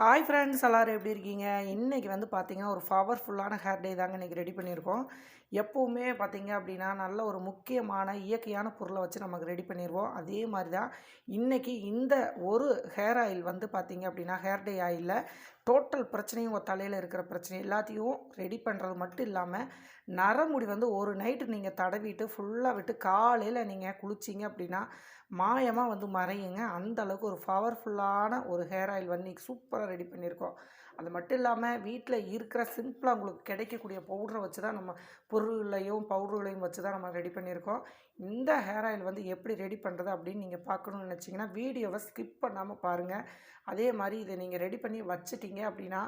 Hi friends எல்லோரும் எப்படி இருக்கீங்க? இன்றைக்கி வந்து பார்த்தீங்கன்னா ஒரு பவர்ஃபுல்லான ஹேர் டே தாங்க இன்றைக்கி ரெடி பண்ணியிருக்கோம். எப்போவுமே பார்த்தீங்க அப்படின்னா நல்ல ஒரு முக்கியமான இயற்கையான பொருளை வச்சு நமக்கு ரெடி பண்ணிடுவோம் அதே மாதிரி தான் இன்றைக்கி இந்த ஒரு ஹேர் ஆயில் வந்து பார்த்தீங்க அப்படின்னா ஹேர் டே ஆயிலில் டோட்டல் பிரச்சனையும் உங்கள் தலையில் இருக்கிற பிரச்சனை எல்லாத்தையும் ரெடி பண்ணுறது மட்டும் இல்லாமல் நரமுடி வந்து ஒரு நைட்டு நீங்கள் தடவிட்டு ஃபுல்லாக விட்டு காலையில் நீங்கள் குளிச்சிங்க அப்படின்னா மாயமாக வந்து மறையுங்க. அந்த அளவுக்கு ஒரு பவர்ஃபுல்லான ஒரு ஹேர் ஆயில் வந்து நீங்கள் சூப்பராக ரெடி பண்ணியிருக்கோம் அது மட்டும் இல்லாமல் வீட்டில் இருக்கிற சிம்பிளாக உங்களுக்கு கிடைக்கக்கூடிய பவுடரை வச்சு தான் நம்ம பொருள்களையும் பவுடர்களையும் வச்சு தான் நம்ம ரெடி பண்ணியிருக்கோம். இந்த ஹேர் ஆயில் வந்து எப்படி ரெடி பண்ணுறது அப்படின்னு நீங்கள் பார்க்கணுன்னு நினச்சிங்கன்னா வீடியோவை ஸ்கிப் பண்ணாமல் பாருங்கள் அதே மாதிரி இதை நீங்கள் ரெடி பண்ணி வச்சிட்டிங்க அப்படின்னா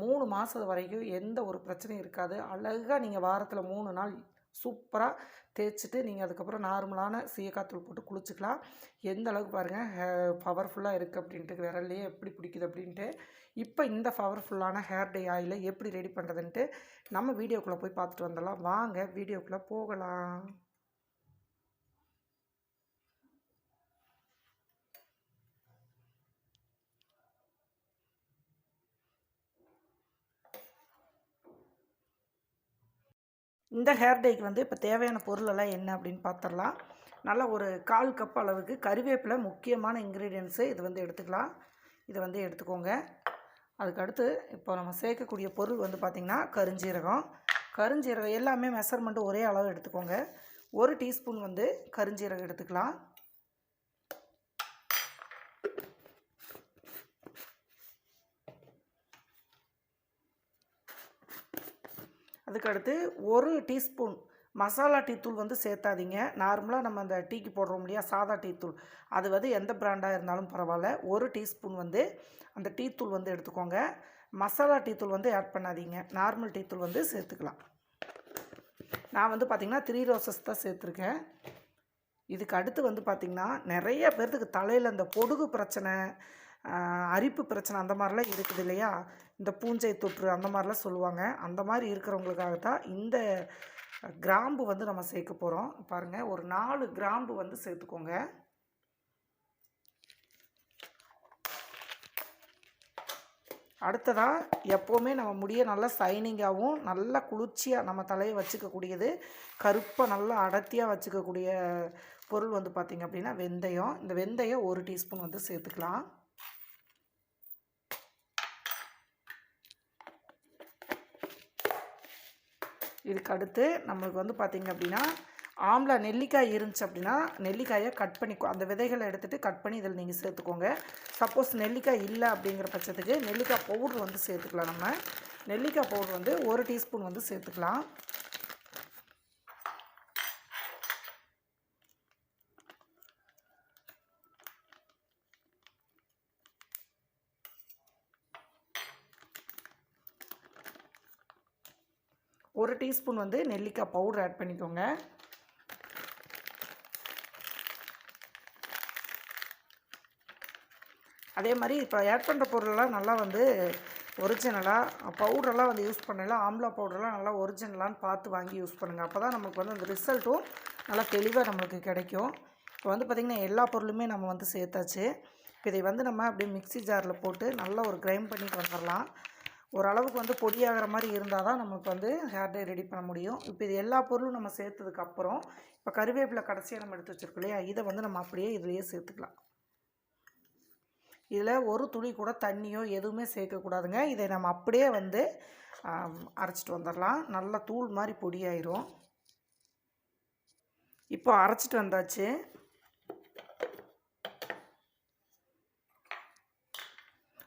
மூணு மாதம் வரைக்கும் எந்த ஒரு பிரச்சனையும் இருக்காது. அழகாக நீங்கள் வாரத்தில் மூணு நாள் சூப்பராக தேய்ச்சிட்டு நீங்கள் அதுக்கப்புறம் நார்மலான சீயக்காத்தூள் போட்டு குளிச்சுக்கலாம். எந்த அளவுக்கு பாருங்கள் பவர்ஃபுல்லாக இருக்குது அப்படின்ட்டு விரல்லையே எப்படி பிடிக்குது அப்படின்ட்டு. இப்போ இந்த பவர்ஃபுல்லான ஹேர் டே ஆயிலை எப்படி ரெடி பண்ணுறதுன்ட்டு நம்ம வீடியோக்குள்ளே போய் பார்த்துட்டு வந்துடலாம். வாங்க வீடியோக்குள்ளே போகலாம். இந்த ஹேர் டேக்கு வந்து இப்போ தேவையான பொருளெல்லாம் என்ன அப்படின்னு பார்த்துடலாம் நல்லா ஒரு கால் கப் அளவுக்கு கறிவேப்பிலை முக்கியமான இன்க்ரீடியன்ஸு இது வந்து எடுத்துக்கலாம். இதை வந்து எடுத்துக்கோங்க. அதுக்கடுத்து இப்போ நம்ம சேர்க்கக்கூடிய பொருள் வந்து பார்த்திங்கன்னா கருஞ்சீரகம். கருஞ்சீரகம் எல்லாமே மெஷர்மெண்ட்டு ஒரே அளவு எடுத்துக்கோங்க. ஒரு டீஸ்பூன் வந்து கருஞ்சீரகம் எடுத்துக்கலாம். அதுக்கடுத்து ஒரு டீஸ்பூன் மசாலா டீத்தூள் வந்து சேர்த்தாதீங்க. நார்மலாக நம்ம அந்த டீக்கு போடுறோம் இல்லையா? சாதா டீத்தூள் அது வந்து எந்த பிராண்டாக இருந்தாலும் பரவாயில்ல. ஒரு டீஸ்பூன் வந்து அந்த டீத்தூள் வந்து எடுத்துக்கோங்க. மசாலா டீத்தூள் வந்து ஆட் பண்ணாதீங்க. நார்மல் டீத்தூள் வந்து சேர்த்துக்கலாம். நான் வந்து பார்த்திங்கன்னா த்ரீ ரோசஸ் தான் சேர்த்துருக்கேன். இதுக்கு அடுத்து வந்து பார்த்திங்கன்னா நிறைய பேர்த்துக்கு தலையில் அந்த பொடுகு பிரச்சனை அரிப்பு பிரச்சனை அந்த மாதிரிலாம் இருக்குது இல்லையா? இந்த பூஞ்சை தொற்று அந்த மாதிரிலாம் சொல்லுவாங்க. அந்த மாதிரி இருக்கிறவங்களுக்காக தான் இந்த கிராம்பு வந்து நம்ம சேர்க்க போகிறோம் பாருங்கள் ஒரு நாலு கிராம்பு வந்து சேர்த்துக்கோங்க. அடுத்ததாக எப்போவுமே நம்ம முடிய நல்லா சைனிங்காகவும் நல்லா குளிர்ச்சியாக நம்ம தலையை வச்சுக்கக்கூடியது கருப்பாக நல்லா அடர்த்தியாக வச்சுக்கக்கூடிய பொருள் வந்து பார்த்திங்க அப்படின்னா வெந்தயம். இந்த வெந்தயம் ஒரு டீஸ்பூன் வந்து சேர்த்துக்கலாம். இதுக்கு அடுத்து நம்மளுக்கு வந்து பார்த்திங்க அப்படின்னா ஆம்லா நெல்லிக்காய் இருந்துச்சு அப்படின்னா நெல்லிக்காயை கட் பண்ணி அந்த விதைகளை எடுத்துகிட்டு கட் பண்ணி இதில் நீங்கள் சேர்த்துக்கோங்க. சப்போஸ் நெல்லிக்காய் இல்லை அப்படிங்கிற பட்சத்துக்கு நெல்லிக்காய் பவுட்ரு வந்து சேர்த்துக்கலாம் நம்ம. நெல்லிக்காய் பவுட்ரு வந்து ஒரு டீஸ்பூன் வந்து சேர்த்துக்கலாம் ஒரு டீஸ்பூன் வந்து நெல்லிக்காய் பவுடர் ஆட் பண்ணிக்கோங்க. அதே மாதிரி இப்போ ஆட் பண்ணுற பொருளெல்லாம் நல்லா வந்து ஒரிஜினலாக பவுடரெல்லாம் வந்து யூஸ் பண்ணலாம் ஆம்லா பவுடரெலாம் நல்லா ஒரிஜினலான்னு பார்த்து வாங்கி யூஸ் பண்ணுங்கள் அப்போ தான் நமக்கு வந்து அந்த ரிசல்ட்டும் நல்லா தெளிவாக நம்மளுக்கு கிடைக்கும். இப்போ வந்து பார்த்திங்கன்னா எல்லா பொருளுமே நம்ம வந்து சேர்த்தாச்சு. இப்போ இதை வந்து நம்ம அப்படியே மிக்சி ஜாரில் போட்டு நல்லா ஒரு கிரைண்ட் பண்ணிட்டு வந்துடலாம். ஓரளவுக்கு வந்து பொடியாகிற மாதிரி இருந்தால் தான் நமக்கு வந்து ஹேர் டே ரெடி பண்ண முடியும். இப்போ இது எல்லா பொருளும் நம்ம சேர்த்ததுக்கப்புறம் இப்போ கருவேப்பிலை கடைசியாக நம்ம எடுத்து வச்சுருக்கோம் இல்லையா? இதை வந்து நம்ம அப்படியே இதுலேயே சேர்த்துக்கலாம். இதில் ஒரு துளி கூட தண்ணியோ எதுவுமே சேர்க்கக்கூடாதுங்க. இதை நம்ம அப்படியே வந்து அரைச்சிட்டு வந்துடலாம். நல்லா தூள் மாதிரி பொடியாயிரும். இப்போ அரைச்சிட்டு வந்தாச்சு.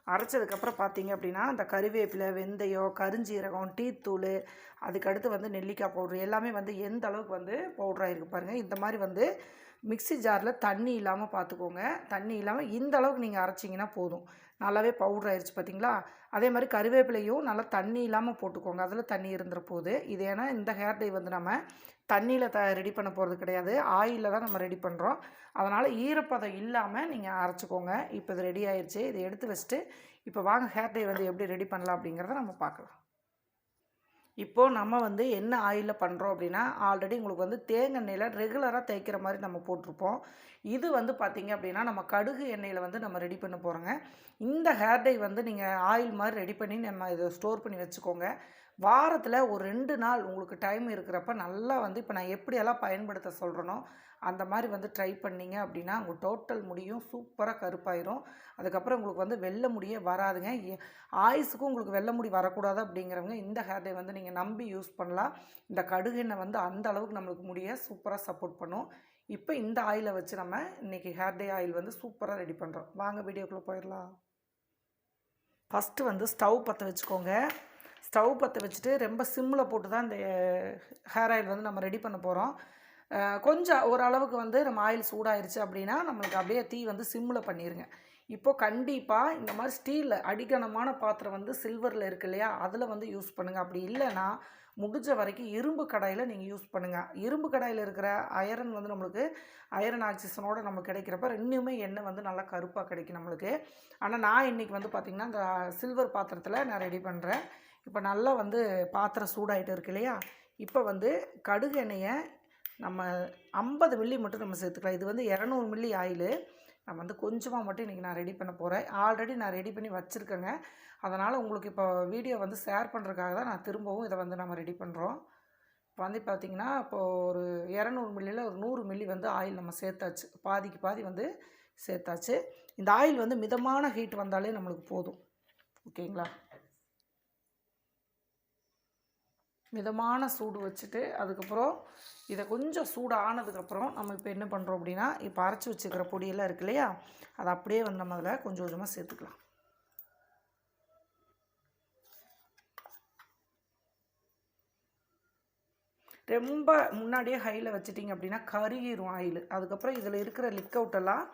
அரைச்சதுக்கப்புறம் பார்த்தீங்க அப்படின்னா அந்த கருவேப்பிலை வெந்தயம் கருஞ்சீரகம் டீத்தூள் அதுக்கடுத்து வந்து நெல்லிக்காய் பவுட்ரு எல்லாமே வந்து எந்த அளவுக்கு வந்து பவுட்ராக இருக்குது பாருங்கள் இந்த மாதிரி வந்து மிக்சி ஜாரில் தண்ணி இல்லாமல் பார்த்துக்கோங்க. தண்ணி இல்லாமல் இந்த அளவுக்கு நீங்கள் அரைச்சிங்கன்னா போதும். நல்லாவே பவுட்ரு ஆயிடுச்சு பார்த்தீங்களா அதே மாதிரி கருவேப்பிலையும் நல்லா தண்ணி இல்லாமல் போட்டுக்கோங்க. அதில் தண்ணி இருந்துற போது இது ஏன்னா இந்த ஹேர் டை வந்து நம்ம தண்ணியில் த ரெடி பண்ண போகிறது கிடையாது. ஆயிலில் தான் நம்ம ரெடி பண்ணுறோம் அதனால் ஈரப்பதம் இல்லாமல் நீங்கள் அரைச்சிக்கோங்க. இப்போ இது ரெடி ஆயிடுச்சு இதை எடுத்து வச்சுட்டு இப்போ வாங்க ஹேர் டை வந்து எப்படி ரெடி பண்ணலாம் அப்படிங்கிறத நம்ம பார்க்கலாம். இப்போது நம்ம வந்து என்ன ஆயிலில் பண்ணுறோம் அப்படின்னா ஆல்ரெடி உங்களுக்கு வந்து தேங்காய் எண்ணெயில் ரெகுலராக தேய்க்கிற மாதிரி நம்ம போட்டிருப்போம். இது வந்து பார்த்திங்க அப்படின்னா நம்ம கடுகு எண்ணெயில் வந்து நம்ம ரெடி பண்ண போகிறோங்க இந்த ஹேர் டை வந்து நீங்கள் ஆயில் மாதிரி ரெடி பண்ணி நம்ம இதை ஸ்டோர் பண்ணி வச்சுக்கோங்க. வாரத்தில் ஒரு ரெண்டு நாள் உங்களுக்கு டைம் இருக்கிறப்ப நல்லா வந்து இப்போ நான் எப்படியெல்லாம் பயன்படுத்த சொல்கிறேனோ அந்த மாதிரி வந்து ட்ரை பண்ணீங்க அப்படின்னா உங்கள் டோட்டல் முடியும் சூப்பராக கருப்பாயிரும். அதுக்கப்புறம் உங்களுக்கு வந்து வெள்ளை முடியே வராதுங்க. ஆயுஸுக்கும் உங்களுக்கு வெள்ளை முடி வரக்கூடாது அப்படிங்கிறவங்க இந்த ஹேர் டே வந்து நீங்கள் நம்பி யூஸ் பண்ணலாம். இந்த கடுகு எண்ணெய் வந்து அந்த அளவுக்கு நம்மளுக்கு முடிய சூப்பராக சப்போர்ட் பண்ணும். இப்போ இந்த ஆயிலை வச்சு நம்ம இன்றைக்கி ஹேர் டே ஆயில் வந்து சூப்பராக ரெடி பண்ணுறோம் வாங்க வீடியோக்குள்ளே போயிடலாம். ஃபஸ்ட்டு வந்து ஸ்டவ் பற்ற வச்சுக்கோங்க. ஸ்டவ் பற்ற வச்சுட்டு ரொம்ப சிம்மில் போட்டு தான் இந்த eh, ஹேர் ஆயில் வந்து நம்ம ரெடி பண்ண போகிறோம் கொஞ்சம் ஓரளவுக்கு வந்து நம்ம ஆயில் சூடாயிருச்சு அப்படின்னா நம்மளுக்கு அப்படியே தீ வந்து சிம்மில் பண்ணிடுங்க இப்போது கண்டிப்பாக இந்த மாதிரி ஸ்டீலில் அடிக்கணமான பாத்திரம் வந்து சில்வரில் இருக்கு இல்லையா? அதில் வந்து யூஸ் பண்ணுங்கள் அப்படி இல்லைன்னா முடிஞ்ச வரைக்கும் இரும்பு கடாயில் நீங்கள் யூஸ் பண்ணுங்கள் இரும்பு கடாயில் இருக்கிற அயரன் வந்து நம்மளுக்கு அயரன் ஆக்சிஜனோட நமக்கு கிடைக்கிறப்ப ரெண்டுமே எண்ணெய் வந்து நல்லா கருப்பாக கிடைக்கும் நம்மளுக்கு. ஆனால் நான் இன்றைக்கி வந்து பார்த்திங்கன்னா இந்த சில்வர் பாத்திரத்தில் நான் ரெடி பண்ணுறேன் இப்போ நல்லா வந்து பாத்திரம் சூடாகிட்டு இருக்கு இல்லையா? இப்போ வந்து கடுகு எண்ணெயை நம்ம ஐம்பது மில்லி மட்டும் நம்ம சேர்த்துக்கலாம். இது வந்து இரநூறு மில்லி ஆயிலு. நான் வந்து கொஞ்சமாக மட்டும் இன்றைக்கி நான் ரெடி பண்ண போகிறேன் ஆல்ரெடி நான் ரெடி பண்ணி வச்சுருக்கேங்க. அதனால் உங்களுக்கு இப்போ வீடியோ வந்து ஷேர் பண்ணுறதுக்காக தான் நான் திரும்பவும் இதை வந்து நம்ம ரெடி பண்ணுறோம் இப்போ வந்து பார்த்திங்கன்னா இப்போது ஒரு இரநூறு மில்லியில் ஒரு நூறு மில்லி வந்து ஆயில் நம்ம சேர்த்தாச்சு. பாதிக்கு பாதி வந்து சேர்த்தாச்சு. இந்த ஆயில் வந்து மிதமான ஹீட் வந்தாலே நம்மளுக்கு போதும். ஓகேங்களா? மிதமான சூடு வச்சுட்டு அதுக்கப்புறம் இதை கொஞ்சம் சூடு ஆனதுக்கப்புறம் நம்ம இப்போ என்ன பண்ணுறோம் அப்படின்னா இப்போ அரைச்சி வச்சுக்கிற பொடியெல்லாம் இருக்கு இல்லையா? அதை அப்படியே வந்து நம்ம அதில் கொஞ்சம் கொஞ்சமாக சேர்த்துக்கலாம். ரொம்ப முன்னாடியே ஹையில் வச்சிட்டிங்க அப்படின்னா கருகிரும் ஆயில். அதுக்கப்புறம் இதில் இருக்கிற லிக் அவுட்டெல்லாம்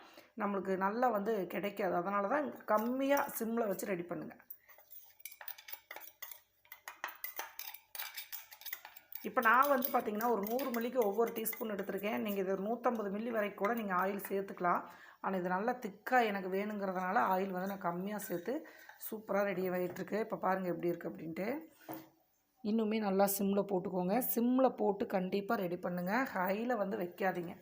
நம்மளுக்கு நல்லா வந்து கிடைக்காது. அதனால தான் கம்மியாக சிம்மில் வச்சு ரெடி பண்ணுங்கள் இப்போ நான் வந்து பார்த்திங்கன்னா ஒரு நூறு மில்லிக்கு ஒவ்வொரு டீஸ்பூன் எடுத்திருக்கேன். நீங்கள் இது ஒரு நூற்றம்பது மில்லி வரைக்கும் கூட நீங்கள் ஆயில் சேர்த்துக்கலாம். ஆனால் இது நல்லா திக்காக எனக்கு வேணுங்கிறதுனால ஆயில் வந்து நான் கம்மியாக சேர்த்து சூப்பராக ரெடி ஆகிட்டுருக்கு இப்போ பாருங்கள் எப்படி இருக்குது அப்படின்ட்டு. இன்னுமே நல்லா சிம்மில் போட்டுக்கோங்க. சிம்மில் போட்டு கண்டிப்பாக ரெடி பண்ணுங்கள் ஹையில் வந்து வைக்காதீங்க.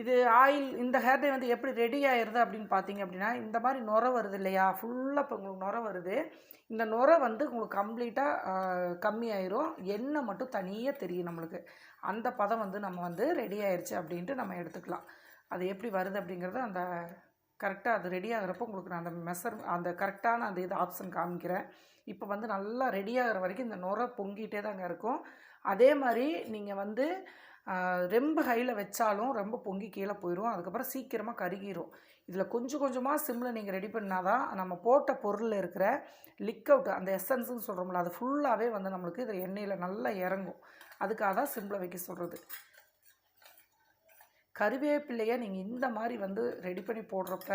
இது ஆயில் இந்த ஹேர் டை வந்து எப்படி ரெடி ஆயிடுது அப்படின்னு பார்த்தீங்க அப்படின்னா இந்த மாதிரி நுர வருது இல்லையா? ஃபுல்லாக இப்போ உங்களுக்கு நுர வருது. இந்த நுர வந்து உங்களுக்கு கம்ப்ளீட்டாக கம்மியாயிரும் எண்ணெய் மட்டும் தனியாக தெரியும் நம்மளுக்கு. அந்த பதம் வந்து நம்ம வந்து ரெடி ஆயிடுச்சு அப்படின்ட்டு நம்ம எடுத்துக்கலாம். அது எப்படி வருது அப்படிங்கிறத அந்த கரெக்டாக அது ரெடி ஆகிறப்போ உங்களுக்கு நான் அந்த மெஷர் அந்த கரெக்டான அந்த இது ஆப்ஷன் காமிக்கிறேன். இப்போ வந்து நல்லா ரெடி ஆகிற வரைக்கும் இந்த நுர பொங்கிட்டே தாங்க இருக்கும். அதே மாதிரி நீங்கள் வந்து ரொம்ப ஹையில் வச்சாலும் ரொம்ப பொங்கி கீழே போயிடும் அதுக்கப்புறம் சீக்கிரமாக கருகிரும். இதில் கொஞ்சம் கொஞ்சமாக சிம்மில் நீங்கள் ரெடி பண்ணால் தான் நம்ம போட்ட பொருளில் இருக்கிற லிக் அவுட் அந்த எசன்ஸுன்னு சொல்கிறோம்ல அது ஃபுல்லாகவே வந்து நம்மளுக்கு இதில் எண்ணெயில் நல்லா இறங்கும். அதுக்காக தான் சிம்மில் வைக்க சொல்கிறது கருவேப்பிலையை நீங்கள் இந்த மாதிரி வந்து ரெடி பண்ணி போடுறப்ப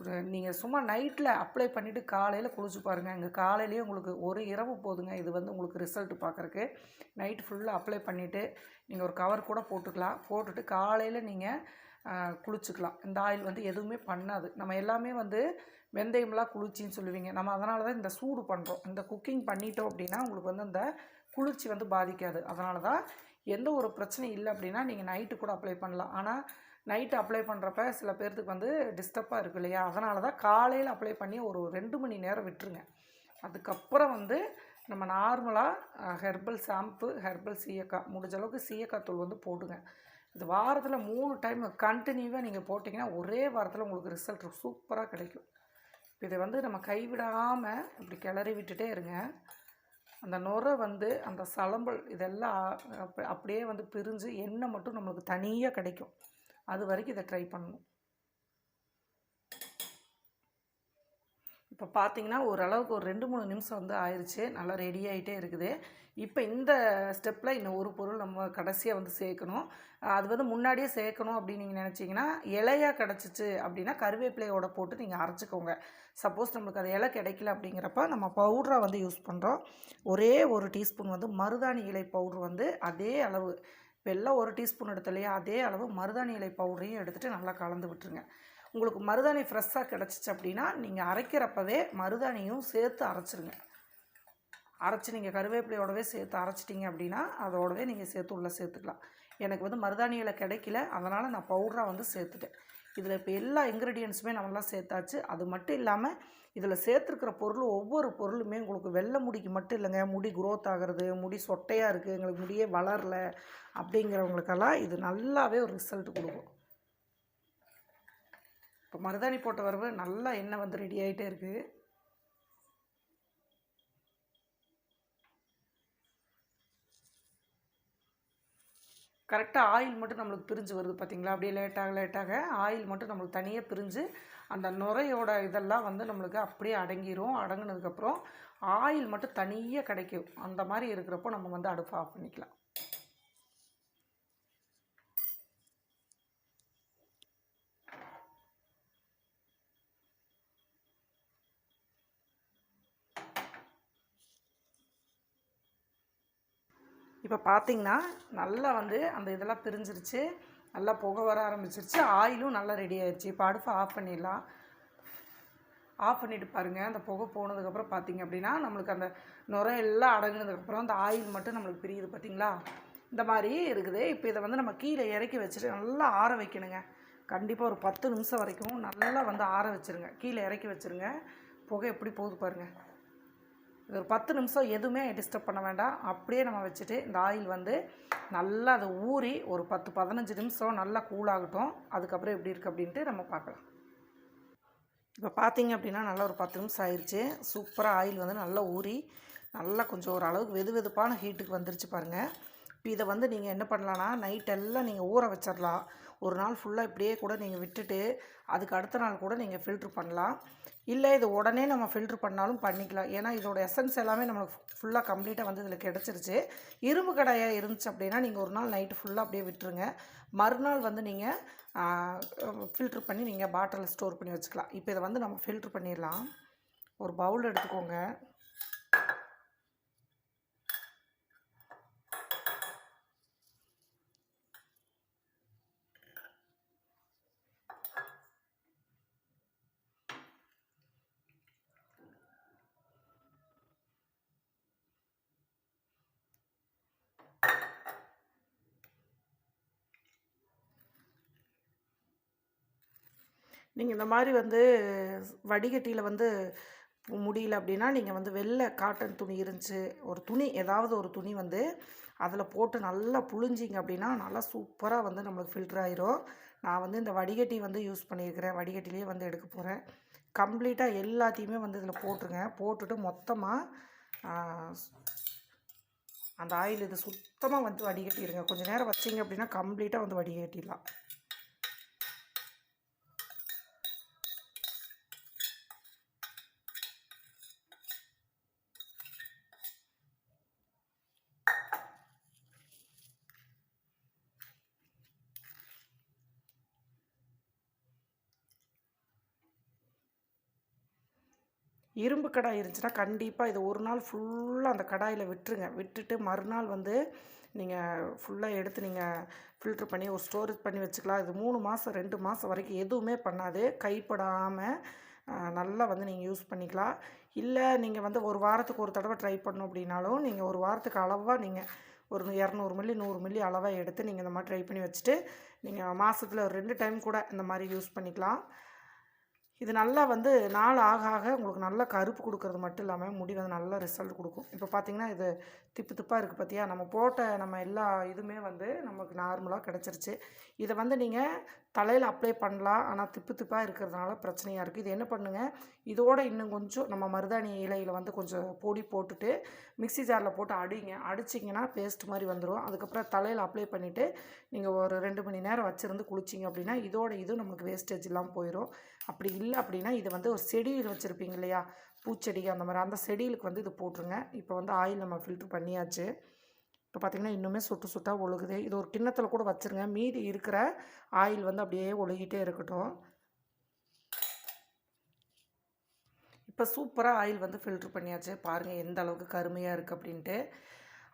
ஒரு நீங்கள் சும்மா நைட்டில் அப்ளை பண்ணிவிட்டு காலையில் குளிச்சு பாருங்கள் இங்கே காலையிலேயே உங்களுக்கு ஒரு இரவு போதுங்க. இது வந்து உங்களுக்கு ரிசல்ட் பார்க்குறக்கு நைட் ஃபுல்லாக அப்ளை பண்ணிவிட்டு நீங்கள் ஒரு கவர் கூட போட்டுக்கலாம். போட்டுட்டு காலையில் நீங்கள் குளிச்சுக்கலாம். இந்த ஆயில் வந்து எதுவுமே பண்ணாது. நம்ம எல்லாமே வந்து வெந்தயம்லாம் குளிர்ச்சின்னு சொல்லுவீங்க. நம்ம அதனால தான் இந்த சூடு பண்ணுறோம் இந்த குக்கிங் பண்ணிட்டோம் அப்படின்னா உங்களுக்கு வந்து இந்த குளிர்ச்சி வந்து பாதிக்காது. அதனால தான் எந்த ஒரு பிரச்சனையும் இல்லை அப்படின்னா நீங்கள் நைட்டு கூட அப்ளை பண்ணலாம். ஆனால் நைட்டு அப்ளை பண்ணுறப்ப சில பேர்த்துக்கு வந்து டிஸ்டர்பாக இருக்கு இல்லையா? அதனால தான் காலையில் அப்ளை பண்ணி ஒரு ரெண்டு மணி நேரம் விட்டுருங்க. அதுக்கப்புறம் வந்து நம்ம நார்மலாக ஹெர்பல் ஷாம்பு ஹெர்பல் சீயக்காய் முடிஞ்ச அளவுக்கு சீயக்காய் தூள் வந்து போடுங்க. இது வாரத்தில் மூணு டைம் கண்டினியூவாக நீங்கள் போட்டிங்கன்னா ஒரே வாரத்தில் உங்களுக்கு ரிசல்ட் சூப்பராக கிடைக்கும். இதை வந்து நம்ம கைவிடாமல் இப்படி கிளறி விட்டுட்டே இருங்க. அந்த நுரை வந்து அந்த சலம்பல் இதெல்லாம் அப்படியே வந்து பிரிஞ்சு எண்ணெய் மட்டும் நம்மளுக்கு தனியாக கிடைக்கும். அது வரைக்கும் இதை ட்ரை பண்ணணும். இப்போ பார்த்தீங்கன்னா ஓரளவுக்கு ஒரு ரெண்டு மூணு நிமிஷம் வந்து ஆயிடுச்சு நல்லா ரெடி ஆகிட்டே இருக்குது. இப்போ இந்த ஸ்டெப்பில் இன்னும் ஒரு பொருள் நம்ம கடைசியாக வந்து சேர்க்கணும். அது வந்து முன்னாடியே சேர்க்கணும் அப்படின்னு நீங்கள் நினச்சிங்கன்னா இலையாக கிடச்சிச்சு அப்படின்னா கருவேப்பிலையோட போட்டு நீங்கள் அரைச்சிக்கோங்க. சப்போஸ் நம்மளுக்கு அது இலை கிடைக்கல அப்படிங்கிறப்ப நம்ம பவுடராக வந்து யூஸ் பண்ணுறோம் ஒரே ஒரு டீஸ்பூன் வந்து மருதாணி இலை பவுட்ரு வந்து அதே அளவு வெள்ளம் ஒரு டீஸ்பூன் எடுத்து இல்லையா அதே அளவு மருதாணி இலை பவுடரையும் எடுத்துகிட்டு நல்லா கலந்து விட்டுருங்க. உங்களுக்கு மருதாணி ஃப்ரெஷ்ஷாக கிடச்சிச்சு அப்படின்னா நீங்கள் அரைக்கிறப்பவே மருதாணியும் சேர்த்து அரைச்சிருங்க. அரைச்சி நீங்கள் கருவேப்பிலையோடவே சேர்த்து அரைச்சிட்டிங்க அப்படின்னா அதோடவே நீங்கள் சேர்த்து உள்ளே சேர்த்துக்கலாம். எனக்கு வந்து மருதாணி இலை கிடைக்கல அதனால் நான் பவுடராக வந்து சேர்த்துட்டேன். இதில் இப்போ எல்லா இன்க்ரீடியன்ஸுமே நம்மளாம் சேர்த்தாச்சு. அது மட்டும் இல்லாமல் இதில் சேர்த்துருக்கிற பொருள் ஒவ்வொரு பொருளுமே உங்களுக்கு வெள்ளை முடிக்கு மட்டும் இல்லைங்க. முடி குரோத் ஆகிறது முடி சொட்டையாக இருக்குது எங்களுக்கு முடியே வளரல அப்படிங்கிறவங்களுக்கெல்லாம் இது நல்லாவே ஒரு ரிசல்ட் கொடுக்கும். இப்போ மருதாணி போட்ட வரவு நல்லா எண்ணெய் வந்து ரெடி ஆகிட்டே இருக்குது கரெக்டாக ஆயில் மட்டும் நம்மளுக்கு பிரிஞ்சு வருது பார்த்தீங்களா அப்படியே லேட்டாக லேட்டாக ஆயில் மட்டும் நம்மளுக்கு தனியாக பிரிஞ்சு அந்த நுரையோட இதெல்லாம் வந்து நம்மளுக்கு அப்படியே அடங்கிரும். அடங்குனதுக்கப்புறம் ஆயில் மட்டும் தனியாக கிடைக்கும். அந்த மாதிரி இருக்கிறப்போ நம்ம வந்து அடுப்பு ஆஃப் பண்ணிக்கலாம். இப்போ பார்த்தீங்கன்னா நல்லா வந்து அந்த இதெல்லாம் பிரிஞ்சிருச்சு. நல்லா புகை வர ஆரம்பிச்சிருச்சு. ஆயிலும் நல்லா ரெடி ஆயிடுச்சு இப்போ அடுப்பு ஆஃப் பண்ணிடலாம். ஆஃப் பண்ணிட்டு பாருங்கள் அந்த புகை போனதுக்கப்புறம் பார்த்தீங்க அப்படின்னா நம்மளுக்கு அந்த நுரை எல்லாம் அடங்குனதுக்கப்புறம் அந்த ஆயில் மட்டும் நம்மளுக்கு பிரியுது பார்த்தீங்களா? இந்த மாதிரி இருக்குது. இப்போ இதை வந்து நம்ம கீழே இறக்கி வச்சுட்டு நல்லா ஆற வைக்கணுங்க. கண்டிப்பாக ஒரு பத்து நிமிஷம் வரைக்கும் நல்லா வந்து ஆற வச்சுருங்க. கீழே இறக்கி வச்சுருங்க. புகை எப்படி போகுது பாருங்கள் ஒரு பத்து நிமிஷம் எதுவுமே டிஸ்டர்ப் பண்ண வேண்டாம். அப்படியே நம்ம வச்சுட்டு இந்த ஆயில் வந்து நல்லா அதை ஊறி ஒரு பத்து பதினஞ்சு நிமிஷம் நல்லா கூலாகட்டும் அதுக்கப்புறம் எப்படி இருக்குது அப்படின்ட்டு நம்ம பார்க்கலாம். இப்போ பார்த்தீங்க அப்படின்னா நல்லா ஒரு பத்து நிமிஷம் ஆயிடுச்சு சூப்பராக ஆயில் வந்து நல்லா ஊறி நல்லா கொஞ்சம் ஓரளவுக்கு வெது வெதுப்பான ஹீட்டுக்கு வந்துருச்சு பாருங்கள் இதை வந்து நீங்கள் என்ன பண்ணலான்னா நைட்டெல்லாம் நீங்கள் ஊற வச்சிடலாம் ஒரு நாள் ஃபுல்லாக இப்படியே கூட நீங்கள் விட்டுட்டு அதுக்கு அடுத்த நாள் கூட நீங்கள் ஃபில்ட்ரு பண்ணலாம். இல்லை இது உடனே நம்ம ஃபில்ட்ரு பண்ணாலும் பண்ணிக்கலாம். ஏன்னா இதோட எசன்ஸ் எல்லாமே நம்மளுக்கு ஃபுல்லாக கம்ப்ளீட்டாக வந்து இதில் கிடச்சிருச்சு. இரும்பு கடாயாக இருந்துச்சு அப்படின்னா நீங்கள் ஒரு நாள் நைட்டு ஃபுல்லாக அப்படியே விட்டுருங்க. மறுநாள் வந்து நீங்கள் ஃபில்ட்ரு பண்ணி நீங்கள் பாட்டிலில் ஸ்டோர் பண்ணி வச்சுக்கலாம். இப்போ இதை வந்து நம்ம ஃபில்ட்ரு பண்ணிடலாம் ஒரு பவுல் எடுத்துக்கோங்க. நீங்கள் இந்த மாதிரி வந்து வடிகட்டியில் வந்து முடியல அப்படின்னா நீங்கள் வந்து வெள்ளை காட்டன் துணி இருந்துச்சு ஒரு துணி ஏதாவது ஒரு துணி வந்து அதில் போட்டு நல்லா புழிஞ்சிங்க அப்படின்னா நல்லா சூப்பராக வந்து நம்மளுக்கு ஃபில்டர் ஆயிரும். நான் வந்து இந்த வடிகட்டி வந்து யூஸ் பண்ணியிருக்கிறேன். வடிகட்டிலேயே வந்து எடுக்க போகிறேன் கம்ப்ளீட்டாக எல்லாத்தையுமே வந்து இதில் போட்டுருங்க. போட்டுட்டு மொத்தமாக அந்த ஆயில் இது சுத்தமாக வந்து வடிகட்டிடுங்க கொஞ்சம் நேரம் வச்சிங்க அப்படின்னா கம்ப்ளீட்டாக வந்து வடிகட்டிடலாம். இரும்பு கடாய் இருந்துச்சுன்னா கண்டிப்பாக இதை ஒரு நாள் ஃபுல்லாக அந்த கடாயில் விட்டுருங்க. விட்டுட்டு மறுநாள் வந்து நீங்கள் ஃபுல்லாக எடுத்து நீங்கள் ஃபில்ட்ரு பண்ணி ஒரு ஸ்டோரேஜ் பண்ணி வச்சுக்கலாம். இது மூணு மாதம் ரெண்டு மாதம் வரைக்கும் எதுவுமே பண்ணாது. கைப்படாமல் நல்லா வந்து நீங்கள் யூஸ் பண்ணிக்கலாம். இல்லை நீங்கள் வந்து ஒரு வாரத்துக்கு ஒரு தடவை ட்ரை பண்ணணும் அப்படின்னாலும் நீங்கள் ஒரு வாரத்துக்கு அளவாக நீங்கள் ஒரு இரநூறு மில்லி நூறு மில்லி அளவாக எடுத்து நீங்கள் இந்த மாதிரி ட்ரை பண்ணி வச்சுட்டு நீங்கள் மாதத்தில் ஒரு ரெண்டு டைம் கூட இந்த மாதிரி யூஸ் பண்ணிக்கலாம். இது நல்லா வந்து நாள் ஆக ஆக உங்களுக்கு நல்ல கருப்பு கொடுக்கறது மட்டும் இல்லாமல் முடி வந்து நல்ல ரிசல்ட் கொடுக்கும். இப்போ பார்த்தீங்கன்னா இது திப்பு திப்பாக இருக்குது பார்த்தியா நம்ம போட்ட நம்ம எல்லா இதுவுமே வந்து நமக்கு நார்மலாக கிடச்சிருச்சு. இதை வந்து நீங்கள் தலையில் அப்ளை பண்ணலாம். ஆனால் திப்பு திப்பாக இருக்கிறதுனால பிரச்சனையாக இருக்குது இது என்ன பண்ணுங்கள் இதோட இன்னும் கொஞ்சம் நம்ம மருதாணி இலையில் வந்து கொஞ்சம் பொடி போட்டுட்டு மிக்ஸி ஜாரில் போட்டு அடிங்க. அடிச்சிங்கன்னா பேஸ்ட் மாதிரி வந்துடும் அதுக்கப்புறம் தலையில் அப்ளை பண்ணிவிட்டு நீங்கள் ஒரு ரெண்டு மணி நேரம் வச்சுருந்து குளிச்சிங்க அப்படின்னா இதோட இது நமக்கு வேஸ்டேஜ் இல்லாமல் போயிடும் அப்படி இல்லை அப்படின்னா இது வந்து ஒரு செடியில் வச்சுருப்பீங்க இல்லையா? பூச்செடி அந்த மாதிரி. அந்த செடியிலுக்கு வந்து இது போட்டுருங்க. இப்போ வந்து ஆயில் நம்ம ஃபில்ட்ரு பண்ணியாச்சு. இப்போ பார்த்திங்கன்னா இன்னுமே சுட்டு சுட்டாக ஒழுகுது. இது ஒரு கிண்ணத்தில் கூட வச்சுருங்க. மீதி இருக்கிற ஆயில் வந்து அப்படியே ஒழுகிட்டே இருக்கட்டும். இப்போ சூப்பராக ஆயில் வந்து ஃபில்ட்ரு பண்ணியாச்சு. பாருங்கள் எந்த அளவுக்கு கருமையாக இருக்குது அப்படின்ட்டு.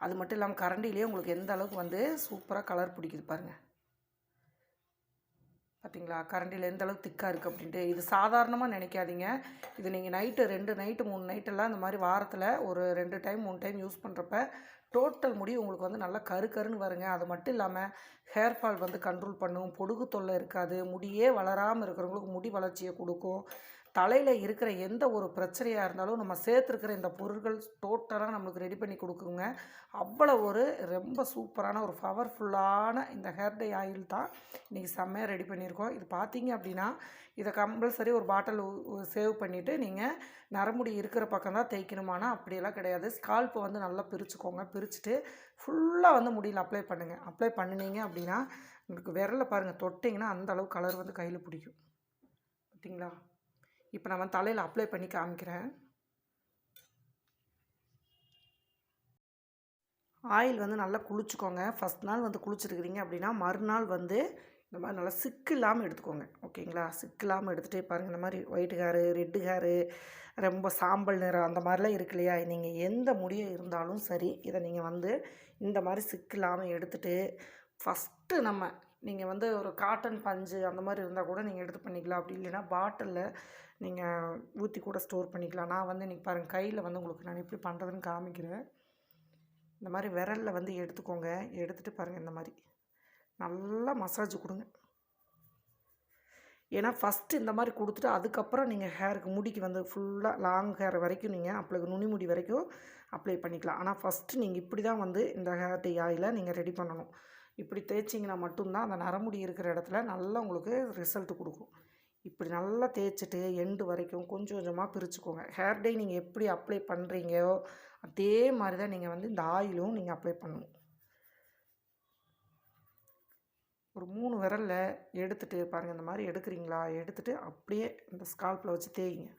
அது மட்டும் இல்லாமல் கரண்டிலேயே உங்களுக்கு எந்த அளவுக்கு வந்து சூப்பராக கலர் பிடிக்குது பாருங்கள் பார்த்தீங்களா கரண்டியில் எந்த அளவுக்கு திக்காக இருக்குது அப்படின்ட்டு இது சாதாரணமாக நினைக்காதீங்க. இது நீங்கள் நைட்டு ரெண்டு நைட்டு மூணு நைட்டெல்லாம் இந்த மாதிரி வாரத்தில் ஒரு ரெண்டு டைம் மூணு டைம் யூஸ் பண்ணுறப்ப டோட்டல் முடி உங்களுக்கு வந்து நல்லா கரு கருன்னு வருங்க. அது மட்டும் இல்லாமல் ஹேர் ஃபால் வந்து கண்ட்ரோல் பண்ணும். பொடுகு தொல்லை இருக்காது. முடியே வளராமல் இருக்கிறவங்களுக்கு முடி வளர்ச்சியை கொடுக்கும். தலையில் இருக்கிற எந்த ஒரு பிரச்சனையாக இருந்தாலும் நம்ம சேர்த்துருக்கிற இந்த பொருட்கள் டோட்டலாக நம்மளுக்கு ரெடி பண்ணி கொடுக்குங்க. அவ்வளோ ஒரு ரொம்ப சூப்பரான ஒரு பவர்ஃபுல்லான இந்த ஹேர்டே ஆயில் தான் இன்றைக்கி செம்மையாக ரெடி பண்ணியிருக்கோம். இது பார்த்தீங்க அப்படின்னா இதை கம்பல்சரி ஒரு பாட்டில் சேவ் பண்ணிவிட்டு நீங்கள் நரமுடி இருக்கிற பக்கம் தான் தேய்க்கணுமானா அப்படியெல்லாம் கிடையாது. ஸ்கால்ப்பை வந்து நல்லா பிரிச்சுக்கோங்க. பிரிச்சுட்டு ஃபுல்லாக வந்து முடியில் அப்ளை பண்ணுங்கள் அப்ளை பண்ணினீங்க அப்படின்னா உங்களுக்கு விரலை பாருங்கள் தொட்டிங்கன்னா அந்த அளவு கலர் வந்து கையில் பிடிக்கும். பார்த்தீங்களா இப்போ நான் தலையில் அப்ளை பண்ணி காமிக்கிறேன். ஆயில் வந்து நல்லா குளிச்சுக்கோங்க. ஃபஸ்ட் நாள் வந்து குளிச்சிருக்கிறீங்க அப்படின்னா மறுநாள் வந்து இந்த மாதிரி நல்லா சிக்கு இல்லாமல் எடுத்துக்கோங்க. ஓகேங்களா சிக்கு இல்லாமல் எடுத்துகிட்டே பாருங்கள் இந்த மாதிரி ஒயிட் ஹேரு ரெட்டு ஹேரு ரொம்ப சாம்பல் நிறம் அந்த மாதிரிலாம் இருக்கு இல்லையா? நீங்கள் எந்த முடியும் இருந்தாலும் சரி இதை நீங்கள் வந்து இந்த மாதிரி சிக்கு இல்லாமல் எடுத்துகிட்டு ஃபஸ்ட்டு நம்ம நீங்கள் வந்து ஒரு காட்டன் பஞ்சு அந்த மாதிரி இருந்தால் கூட நீங்கள் எடுத்து பண்ணிக்கலாம். அப்படி இல்லைன்னா பாட்டிலில் நீங்கள் ஊற்றி கூட ஸ்டோர் பண்ணிக்கலாம். நான் வந்து இன்றைக்கி பாருங்கள் கையில் வந்து உங்களுக்கு நான் எப்படி பண்ணுறதுன்னு காமிக்கிறேன். இந்த மாதிரி விரலில் வந்து எடுத்துக்கோங்க. எடுத்துகிட்டு பாருங்கள் இந்த மாதிரி. நல்லா மசாஜ் கொடுங்க. ஏன்னா ஃபஸ்ட்டு இந்த மாதிரி கொடுத்துட்டு அதுக்கப்புறம் நீங்கள் ஹேருக்கு முடிக்கு வந்து ஃபுல்லாக லாங் ஹேர் வரைக்கும் நீங்கள் அப்ளை நுனி முடி வரைக்கும் அப்ளை பண்ணிக்கலாம். ஆனால் ஃபஸ்ட்டு நீங்கள் இப்படி தான் வந்து இந்த ஹேர் டே ஆயிலை நீங்கள் ரெடி பண்ணணும். இப்படி தேய்ச்சிங்கன்னா மட்டும்தான் அந்த நரமுடி இருக்கிற இடத்துல நல்லா உங்களுக்கு ரிசல்ட் கொடுக்கும். இப்படி நல்லா தேய்ச்சிட்டு எண்டு வரைக்கும் கொஞ்சம் கொஞ்சமாக பிரிச்சுக்கோங்க. ஹேர் டை நீங்கள் எப்படி அப்ளை பண்ணுறீங்கயோ அதே மாதிரி தான் நீங்கள் வந்து இந்த ஆயிலும் நீங்கள் அப்ளை பண்ணணும். ஒரு மூணு விரலில் எடுத்துகிட்டு பாருங்கள் இந்த மாதிரி எடுக்கிறீங்களா? எடுத்துகிட்டு அப்படியே இந்த ஸ்கால்ப்பில் வச்சு தேய்ங்க.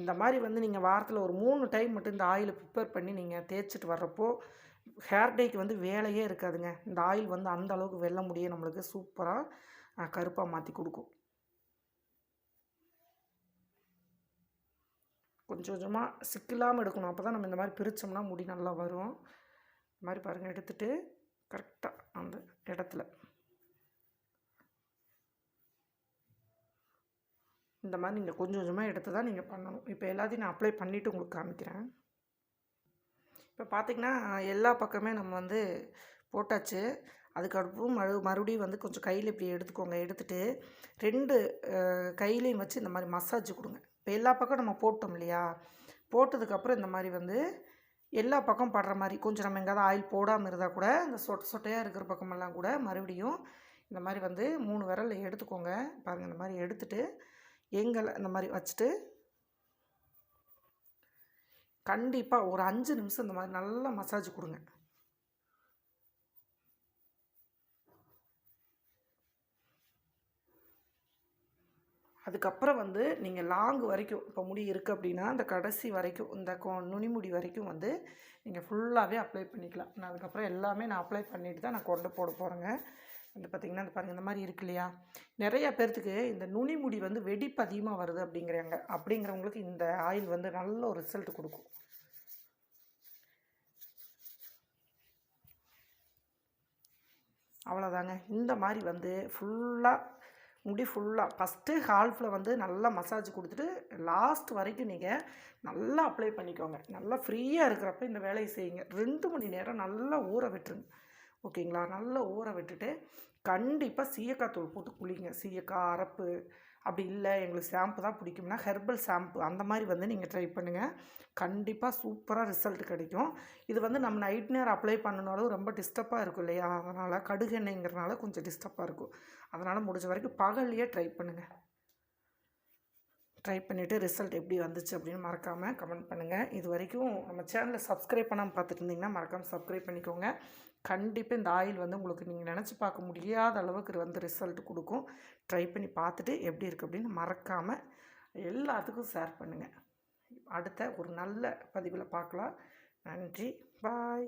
இந்த மாதிரி வந்து நீங்கள் வாரத்தில் ஒரு மூணு டைம் மட்டும் இந்த ஆயிலை ப்ரிப்பேர் பண்ணி நீங்கள் தேய்ச்சிட்டு வர்றப்போ ஹேர் டேக்கு வந்து வேலையே இருக்காதுங்க. இந்த ஆயில் வந்து அந்த அளவுக்கு வெல்ல முடிய நம்மளுக்கு சூப்பராக கருப்பாக மாற்றி கொடுக்கும். கொஞ்சம் கொஞ்சமாக சிக்கில்லாமல் எடுக்கணும். அப்போ தான் நம்ம இந்த மாதிரி பிரித்தோம்னா முடி நல்லா வரும். இந்த மாதிரி பாருங்கள் எடுத்துகிட்டு கரெக்டாக அந்த இடத்துல. இந்த மாதிரி நீங்கள் கொஞ்சம் கொஞ்சமாக எடுத்து தான் நீங்கள் பண்ணணும். இப்போ எல்லாத்தையும் நான் அப்ளை பண்ணிவிட்டு உங்களுக்கு காமிக்கிறேன். இப்போ பார்த்திங்கன்னா எல்லா பக்கமே நம்ம வந்து போட்டாச்சு. அதுக்கப்புறம் மறு மறுபடியும் வந்து கொஞ்சம் கையில் இப்படி எடுத்துக்கோங்க. எடுத்துகிட்டு ரெண்டு கையிலையும் வச்சு இந்த மாதிரி மசாஜ் கொடுங்க. இப்போ எல்லா பக்கம் நம்ம போட்டோம் இல்லையா? போட்டதுக்கப்புறம் இந்த மாதிரி வந்து எல்லா பக்கம் படுற மாதிரி கொஞ்சம் நம்ம எங்கேயாவது ஆயில் போடாமல் இருந்தால் கூட இந்த சொட்டை சொட்டையாக இருக்கிற பக்கமெல்லாம் கூட மறுபடியும் இந்த மாதிரி வந்து மூணு விரல் எடுத்துக்கோங்க. பாருங்கள் இந்த மாதிரி எடுத்துகிட்டு எங்களை இந்த மாதிரி வச்சுட்டு கண்டிப்பாக ஒரு அஞ்சு நிமிஷம் இந்த மாதிரி நல்லா மசாஜ் கொடுங்க. அதுக்கப்புறம் வந்து நீங்கள் லாங் வரைக்கும் இப்போ முடி இருக்குது அப்படின்னா அந்த கடைசி வரைக்கும் இந்த கொ நுனிமுடி வரைக்கும் வந்து நீங்கள் ஃபுல்லாகவே அப்ளை பண்ணிக்கலாம். நான் அதுக்கப்புறம் எல்லாமே நான் அப்ளை பண்ணிவிட்டு தான் நான் கொண்டு போட போகிறேங்க வந்து பார்த்திங்கன்னா அந்த பாருங்கள் இந்த மாதிரி இருக்கு இல்லையா? நிறைய பேர்த்துக்கு இந்த நுனிமுடி வந்து வெடிப்பு அதிகமாக வருது அப்படிங்கிறாங்க. அப்படிங்கிறவங்களுக்கு இந்த ஆயில் வந்து நல்ல ஒரு ரிசல்ட் கொடுக்கும். அவ்வளோதாங்க இந்த மாதிரி வந்து ஃபுல்லாக முடி ஃபுல்லாக ஃபஸ்ட்டு ஹால்ஃபில் வந்து நல்லா மசாஜ் கொடுத்துட்டு லாஸ்ட் வரைக்கும் நீங்கள் நல்லா அப்ளை பண்ணிக்கோங்க. நல்லா ஃப்ரீயாக இருக்கிறப்ப இந்த வேலையை செய்யுங்க. ரெண்டு மணி நேரம் நல்லா ஊற விட்டுருங்க. ஓகேங்களா? நல்லா ஊற விட்டுட்டு கண்டிப்பாக சீயக்காய் தூள் போட்டு குளிங்க. சீயக்காய் அரப்பு அப்படி இல்லை எங்களுக்கு ஷாம்பு தான் பிடிக்கும்னா ஹெர்பல் ஷாம்பு அந்த மாதிரி வந்து நீங்கள் ட்ரை பண்ணுங்கள் கண்டிப்பாக சூப்பராக ரிசல்ட் கிடைக்கும். இது வந்து நம்ம நைட் நேரம் அப்ளை பண்ணினாலும் ரொம்ப டிஸ்டர்பாக இருக்கும் இல்லையா? அதனால் கடுகு எண்ணெய்ங்கிறனால கொஞ்சம் டிஸ்டர்பாக இருக்கும். அதனால் முடிஞ்ச வரைக்கும் பகல்லையே ட்ரை பண்ணுங்கள் ட்ரை பண்ணிவிட்டு ரிசல்ட் எப்படி வந்துச்சு அப்படின்னு மறக்காமல் கமெண்ட் பண்ணுங்கள் இது வரைக்கும் நம்ம சேனலை சப்ஸ்கிரைப் பண்ணாமல் பார்த்துட்டு இருந்தீங்கன்னா மறக்காமல் சப்ஸ்கிரைப் பண்ணிக்கோங்க. கண்டிப்பாக இந்த ஆயில் வந்து உங்களுக்கு நீங்கள் நினச்சி பார்க்க முடியாத அளவுக்கு வந்து ரிசல்ட் கொடுக்கும். ட்ரை பண்ணி பார்த்துட்டு எப்படி இருக்குது அப்படின்னு மறக்காமல் எல்லாத்துக்கும் ஷேர் பண்ணுங்கள் அடுத்த ஒரு நல்ல பதிவில் பார்க்கலாம். நன்றி. பாய்